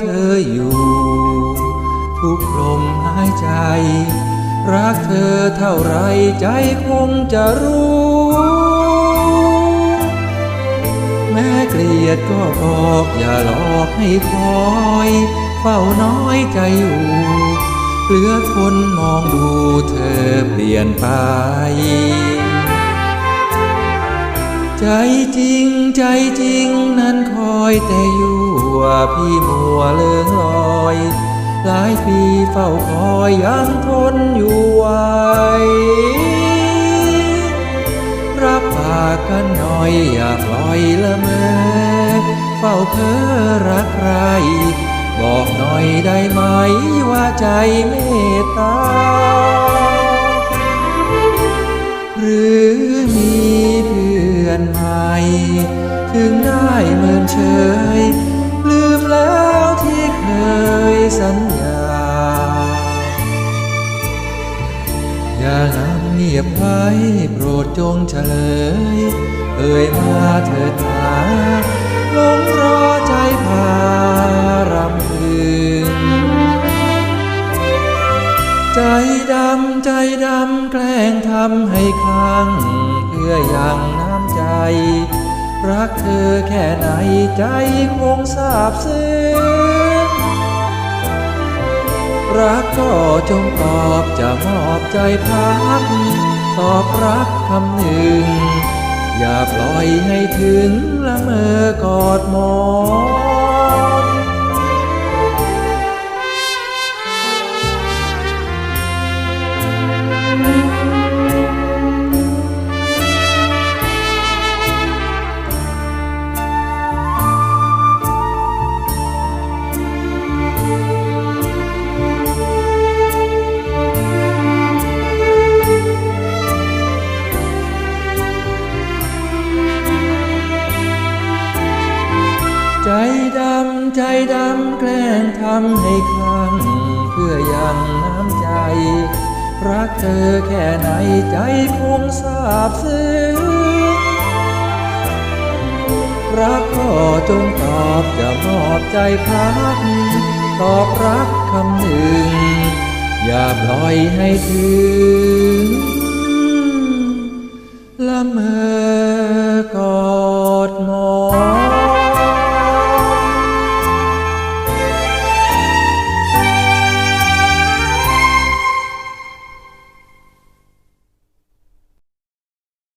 เธออยู่ ทุกลมหายใจ รักเธอเท่าไรใจคงจะรู้ แม้เกลียดก็บอกอย่าหลอกให้คอย เฝ้าน้อยใจอยู่เหลือทนมองดูเธอเปลี่ยนไป ใจจริงใจจริงนั้นคอยแต่อยู่ว่าพี่มัวเลื่อลอย หลายปีเฝ้าคอยยังทนอยู่ไหวรับปากกันหน่อยอย่าปล่อยละเมอเฝ้าเพ้อรักใคร บอกหน่อยได้ไหมว่าใจเมตตา ถึงได้เมินเฉย ลืมแล้วที่เคยสัญญา อย่านำเงียบไว้โปรดจงเฉลย เอ่ยมาเถิดนาหลงรอใจพารำพึงใจดำใจดำแกล้งทำให้คลังเพื่อยังน ใจ รักเธอแค่ไหนใจคงทราบซึ้งรักก็จงตอบจะมอบใจพัก ตอบรักคำหนึ่ง อย่าปล่อยให้ถึงละเมอกอดหมอน ดำใจดำแกล้งทำให้คลั่งเพื่อยังน้ำใจ รักเธอแค่ไหนใจคงทราบซึ้งรักก็จงตอบจะมอบใจพักตอบรักคำหนึ่ง อย่าปล่อยให้ถึงละเมอกอดมอง